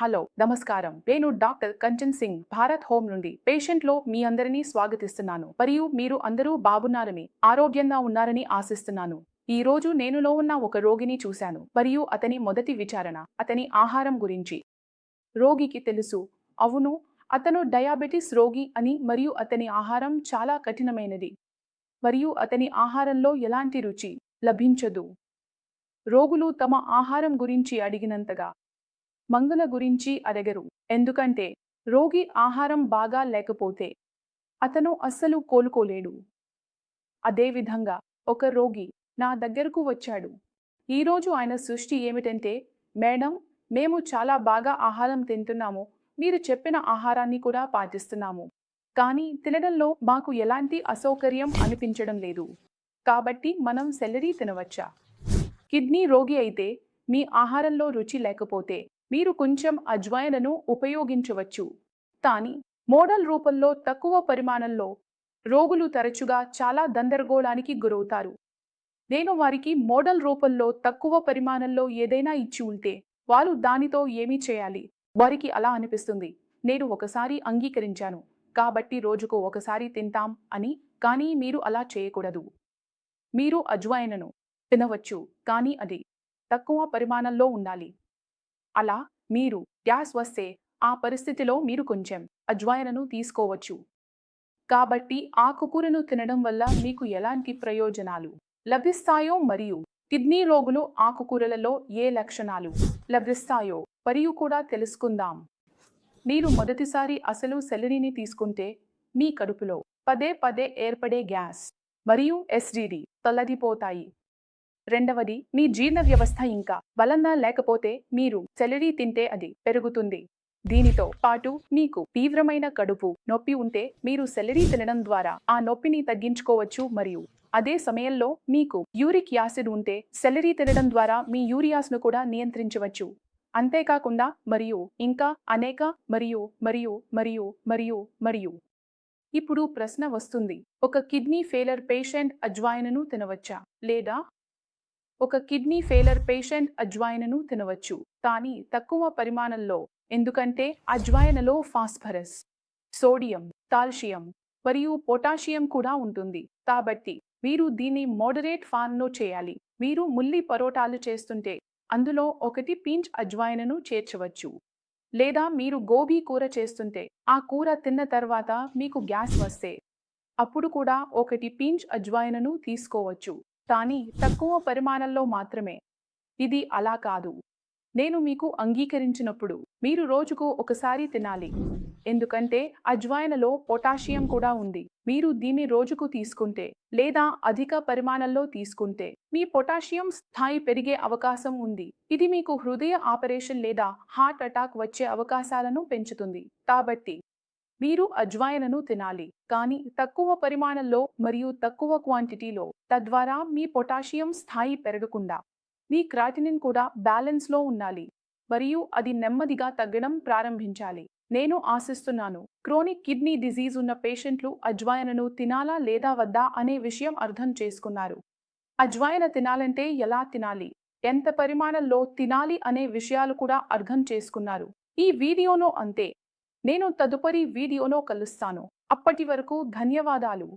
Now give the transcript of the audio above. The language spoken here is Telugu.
హలో నమస్కారం. నేను డాక్టర్ కంచన్ సింగ్ భారత్ హోమ్ నుండి. పేషెంట్లో మీ అందరినీ స్వాగతిస్తున్నాను. మరియు మీరు అందరూ బాగున్నారని ఆరోగ్యంగా ఉన్నారని ఆశిస్తున్నాను. ఈ రోజు నేనులో ఉన్న ఒక రోగిని చూశాను. మరియు అతని మొదటి విచారణ అతని ఆహారం గురించి. రోగికి తెలుసు అవును అతను డయాబెటిస్ రోగి అని మరియు అతని ఆహారం చాలా కఠినమైనది. మరియు అతని ఆహారంలో ఎలాంటి రుచి లభించదు. రోగులు తమ ఆహారం గురించి అడిగినంతగా మందుల గురించి అడగరు. ఎందుకంటే రోగి ఆహారం బాగా లేకపోతే అతను అస్సలు కోలుకోలేడు. అదేవిధంగా ఒక రోగి నా దగ్గరకు వచ్చాడు. ఈరోజు ఆయన సృష్టి ఏమిటంటే మేడం మేము చాలా బాగా ఆహారం తింటున్నాము. మీరు చెప్పిన ఆహారాన్ని కూడా పాటిస్తున్నాము. కానీ తినడంలో మాకు ఎలాంటి అసౌకర్యం అనిపించడం లేదు. కాబట్టి మనం సెలరీ తినవచ్చా? కిడ్నీ రోగి అయితే మీ ఆహారంలో రుచి లేకపోతే మీరు కొంచెం అజ్వాయనను ఉపయోగించవచ్చు. కానీ మోడల్ రూపంలో తక్కువ పరిమాణంలో రోగులు తరచుగా చాలా గందరగోళానికి గురవుతారు. నేను వారికి మోడల్ రూపంలో తక్కువ పరిమాణంలో ఏదైనా ఇచ్చి ఉంటే వారు దానితో ఏమీ చేయాలి? వారికి అలా అనిపిస్తుంది. నేను ఒకసారి అంగీకరించాను. కాబట్టి రోజుకు ఒకసారి తింటాం అని కానీ మీరు అలా చేయకూడదు. మీరు అజ్వాయనను తినవచ్చు. కానీ అది తక్కువ పరిమాణంలో ఉండాలి. అలా మీరు గ్యాస్ వస్తే ఆ పరిస్థితిలో మీరు కొంచెం అజ్వాయనను తీసుకోవచ్చు. కాబట్టి ఆకుకూరను తినడం వల్ల మీకు ఎలాంటి ప్రయోజనాలు లభిస్తాయో మరియు కిడ్నీ రోగులు ఆకుకూరలలో ఏ లక్షణాలు లభిస్తాయో మరియు కూడా తెలుసుకుందాం. మీరు మొదటిసారి అసలు సెలరీని తీసుకుంటే మీ కడుపులో పదే పదే ఏర్పడే గ్యాస్ మరియు ఎస్డిడి తొలగిపోతాయి రెండవది మీ జీర్ణ వ్యవస్థ ఇంకా బలంగా లేకపోతే మీరు సెలరీ తింటే అది పెరుగుతుంది. దీనితో పాటు మీకు తీవ్రమైన కడుపు నొప్పి ఉంటే మీరు సెలరీ తినడం ద్వారా ఆ నొప్పిని తగ్గించుకోవచ్చు మరియు అదే సమయంలో మీకు యూరిక్ యాసిడ్ ఉంటే సెలరీ తినడం ద్వారా మీ యూరియాస్ను కూడా నియంత్రించవచ్చు. అంతేకాకుండా మరియు ఇంకా అనేక మరియు మరియు మరియు మరియు మరియు. ఇప్పుడు ప్రశ్న వస్తుంది ఒక కిడ్నీ ఫెయిలర్ పేషెంట్ అజ్వాయినను తినవచ్చా? లేదా ఒక కిడ్నీ ఫెయిలర్ పేషెంట్ అజ్వాయనను తినవచ్చు. కానీ తక్కువ పరిమాణంలో ఎందుకంటే అజ్వాయనలో ఫాస్ఫరస్ సోడియం కాల్షియం మరియు పొటాషియం కూడా ఉంటుంది. కాబట్టి మీరు దీన్ని మోడరేట్ ఫార్మ్లో చేయాలి. మీరు ముల్లి పరోటాలు చేస్తుంటే అందులో ఒకటి పించ్ అజ్వాయనను చేర్చవచ్చు. లేదా మీరు గోబీ కూర చేస్తుంటే ఆ కూర తిన్న తర్వాత మీకు గ్యాస్ వస్తే అప్పుడు కూడా ఒకటి పించ్ అజ్వాయనను తీసుకోవచ్చు. కానీ తక్కువ పరిమాణంలో మాత్రమే. ఇది అలా కాదు. నేను మీకు అంగీకరించినప్పుడు మీరు రోజుకు ఒకసారి తినాలి. ఎందుకంటే అజ్వాయనలో పొటాషియం కూడా ఉంది. మీరు దీన్ని రోజుకు తీసుకుంటే లేదా అధిక పరిమాణంలో తీసుకుంటే మీ పొటాషియం స్థాయి పెరిగే అవకాశం ఉంది. ఇది మీకు హృదయ ఆపరేషన్ లేదా హార్ట్ అటాక్ వచ్చే అవకాశాలను పెంచుతుంది. కాబట్టి మీరు అజ్వాయనను తినాలి. కానీ తక్కువ పరిమాణంలో మరియు తక్కువ క్వాంటిటీలో తద్వారా మీ పొటాషియం స్థాయి పెరగకుండా మీ క్రాటినిన్ కూడా బ్యాలెన్స్లో ఉండాలి. మరియు అది నెమ్మదిగా తగ్గడం ప్రారంభించాలి. నేను ఆశిస్తున్నాను క్రోనిక్ కిడ్నీ డిజీజ్ ఉన్న పేషెంట్లు అజ్వాయనను తినాలా లేదా వద్దా అనే విషయం అర్థం చేసుకున్నారు. అజ్వాయన తినాలంటే ఎలా తినాలి? ఎంత పరిమాణంలో తినాలి అనే విషయాలు కూడా అర్థం చేసుకున్నారు. ఈ వీడియోలో అంతే. నేను తదుపరి వీడియోలో కలుస్తాను. అప్పటి వరకు ధన్యవాదాలు.